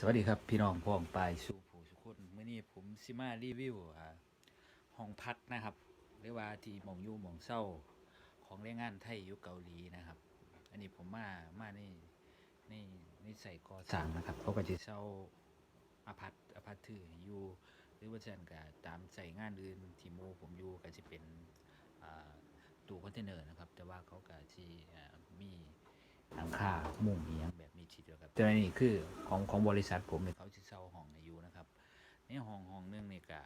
สวัสดีครับพี่น้องพ้องปลายสู่ผู้สุคนเมื่อนี้ผมซิมารีวิวห้องพักนะครับหรือว่าที่มองยู่มองเศร้าของแรงงานไทยยู่เกาหลีนะครับ อันนี้ผมมามาในในในใส่กอสร้างนะครับเขาก็จะเช่าอาพัตอาพัตถืออยู่หรือว่าจะก็ตามใส่งานอื่นที่โมผมอยู่ก็จะเป็นตู้คอนเทนเนอร์นะครับ แต่ว่าเขาก็ที่มีหลังคามุ่งเอียงแบบมีชิด แต่อันนี้คือของของบริษัทผมเนี่ยเขาจะเช่าห้องอยู่นะครับในห้องห้องหนึงเนี่ยก็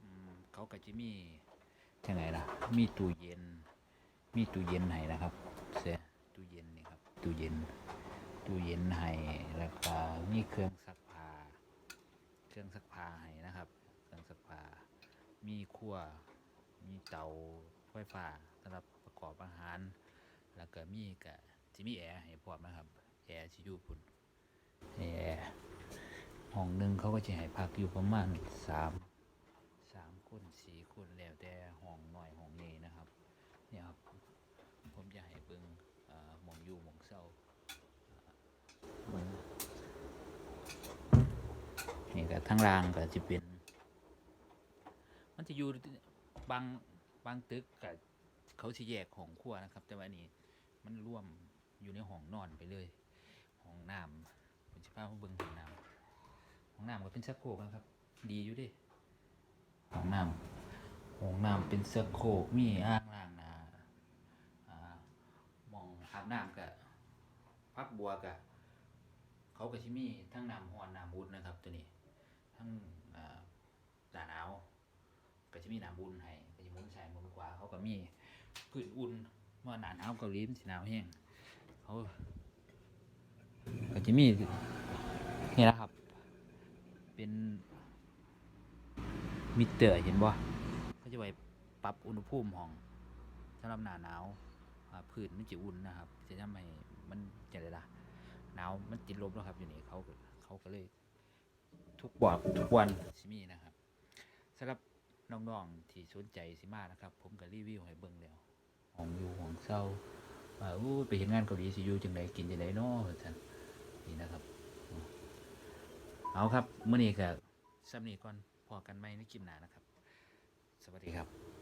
อืมเขาก็จะมียังไงล่ะ มีตู้เย็น มีตู้เย็นให้นะครับ เสียตู้เย็นนี่ครับตู้เย็นตู้เย็นให้แล้วก็มีเครื่องซักผ้าเครื่องซักผ้าให้นะครับ เครื่องซักผ้ามีครัวมีเตาไฟฟ้าสำหรับประกอบอาหาร แล้วก็มีกะที่มีแอร์ให้พร้อมนะครับ แอร์ที่อยู่พุ่นแอร์ห้องหนึ่งเขาก็จะให้พักอยู่ประมาณสามสามคนสี่คนแล้วแต่ห้องหน่อยห้องนี้นะครับเนี่ยครับผมจะให้เบิ่งเอ่อหมองอยู่หมองเศร้าเบิ่งนี่ก็ทั้งรางก็จะเป็น มันจะอยู่บางบางตึกกับเขาสิแยกของครัวนะครับ แต่ว่าอันนี้มันร่วมอยู่ในห้องนอนไปเลย น้ำผมจะพาไปเบิ่งห้องน้ำห้องน้ำก็เป็นชักโครกนะครับ ดีอยู่ดิห้องน้ำห้องน้ำเป็นชักโครกมีอ่างล้างหน้าอ่ามองอาบน้ำกับพักบัวกับเขาก็ชิมีทั้งน้ำหอนน้ำบุญนะครับ ตัวนี้ ทั้งอ่าหน้าหนาวก็จะมีหนามบุญให้ก็จะหมุนซ้ายมุนขวาเขาก็มีพื้นอุ่นเมื่อหนาหนาวเกาหลีมันสิหนาวแห้งเขา ก็จะมีนี่แหละครับ เป็นมิเตอร์เห็นบ่เขาจะไว้ปรับอุณหภูมิห้องสำหรับหนาหนาวพื้นมันจะอุ่นนะครับ จะทำให้มันจะได้ละหนาวมันติดลบแล้วครับอยู่นี่เขาเขาก็เลยทุกวันทุกวันสิมีนะครับสำหรับน้องๆที่สนใจสิมานะครับ ผมก็รีวิวให้เบิ่งแล้วห้องอยู่ห้องเศร้าว่าอู้ไปเห็นงานเกาหลีสิอยู่จังไดกินจังไดเนาะท่าน นี่นะครับ เอาครับเมื่อนี้ก็ซ้ำนี้ก่อนพอกันไหมในคลิปหน้านะครับ สวัสดีครับ